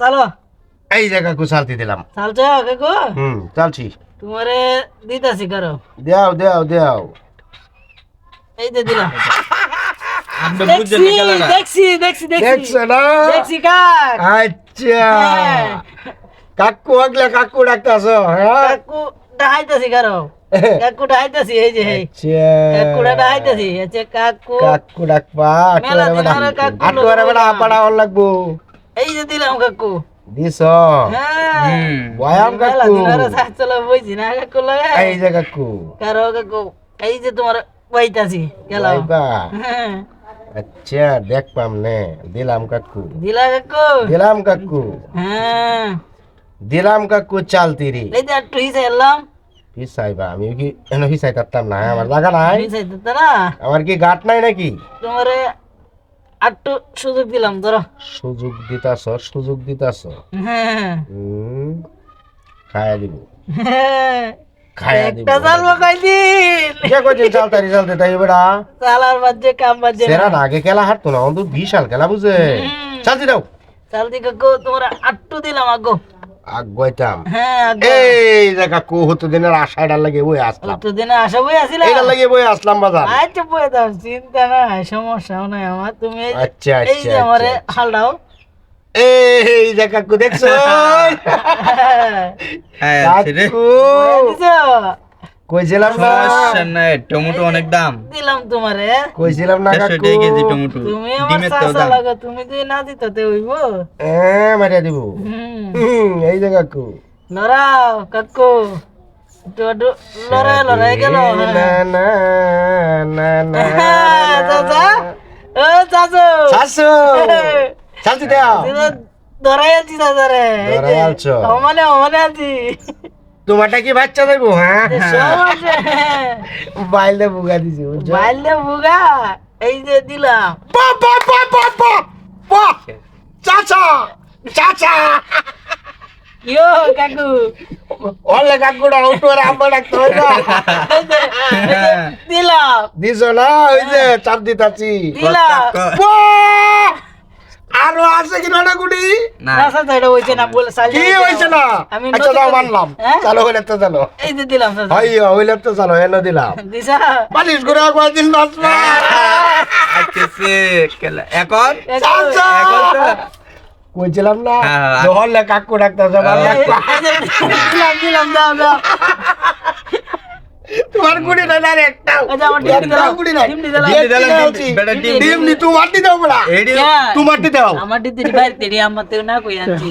চলো। এই যে কাকু চালতি দিলাম। চালছো কাকু? হুম চালছি তোমারে দিতাছি করো। দেও দেও দেও। এই যে দিলাম। দেখছি কাক। আচ্ছা। হ্যাঁ। কাকু আগলে কাকু ডাকতাছ হ্যাঁ? কাকু ডাহাইতাছি করো। কাকু ডাহাইতাছি এই যে এই। আচ্ছা। কাকুটা ডাহাইতাছি আচ্ছা কাকু। কাকু ডাকবা বেটা বেটা হল লাগবো। এই যে দিলাম কাকু। দিছ। হ্যাঁ। হুম। বয়াম মেলা কাকু। দিনের চলো বইছি না কাকু লগে এই যে কাকু। কারও কাকু এই যে তোমার বইতাছি গেল। যাইবা হ্যাঁ। আচ্ছা দেখ পাম নে। দিলাম কাকু। দিলা কাকু? দিলাম কাকু। হ্যাঁ। দিলাম কাকু চালতিরি এই যে একটু হিসে এলাম হিসাইবা? আমি কি এনে হিসাই তারতাম না? আমার জায়গা নাই। হিসে দিত না? আমার কি গাট নাই নাকি? তোমারে একটু সুযোগ দিলাম ধরো। সুযোগ দিতাছ সুযোগ দিতাছ? হ্যাঁ। খায়া দিব। হ্যাঁ। খায়া দিব। একটা কে বেড়া চালার বাজে কাম বাজে সেরা না। আগে খেলা হারতো না বিশাল খেলা বুঝে। চাল দি দাও। চালদি কাকু তোমার আটটু দিলাম আগো। আগ গইতাম হ্যাঁ এই যে কাকু হতো দিনের আশাটা লাগে বই আসলাম। হতো দিনের আশা বই আসিলাম এটা লাগে বই আসলাম বাজার। আচ্ছা বই দাও চিন্তা নাই সমস্যাও নাই আমার। তুমি আচ্ছা আচ্ছা এই আচ্ছা যে আমারে আচ্ছা। হাল দাও। এই যে কাকু দেখছ? হ্যাঁ। কাকু? কইছিলাম না? সমস্যা নাই টমেটো অনেক দাম। দিলাম তোমারে। কইছিলাম না কাকু? KG tomato. তুমি আমার ডিমের তো চাষা দাম। লাগো তুমি যদি না দিত হইব? এ মারিয়া দিব। হুম। হুম, এই যে কাকু। কাকু। লড়াই লড়াই গেল না না না না চাচা। ও চাচু। শাশু শান্তি দাও। ধরাই আছি চাচা রে ধরাই? অমানে অমানে আছি তোমারটা কি বাচ্চা দেবো হ্যাঁ? আছে বাইলে বুগা দিছি বাইলে বুগা এই যে দিলাম। বা বা বা বা বা বা চাচা চাচা। ইয়ো কাকু। ওলে কাকুড়া উঠোরে আব্বা ডাকতে হয় না দিলাম। দিছো না? ওই যে চাপ দিতাছি। দিলাম। বাহ! আছে কি না গুড়ি না না চাচা এটা হইছে না বলে চালিয়ে কি। হয়েছে না। আমি আচ্ছা দাও মানলাম। হ্যাঁ? চালো হইলে তো চালো। এই যে দিলাম চাচা হইয়া হইলে তো চালো এনে দিলাম। দিছা পালিশ করে কয়েকদিন বাঁচবা আজকে সে খেলা এখন! এখন তো কইছিলাম না হ্যাঁ, হ্যাঁ। জহরলে কাকু ডাক্তার যাবা দিলাম দিলাম দাও দাও তোমার গুড়ি নাই না রে একটাও। একটাও গুড়ি নাই। ডিম নি তোমার দি দাও বড়া। তোমার দি দাও। আমার দিদি বাইরে তেরি আমার না কই আনছি।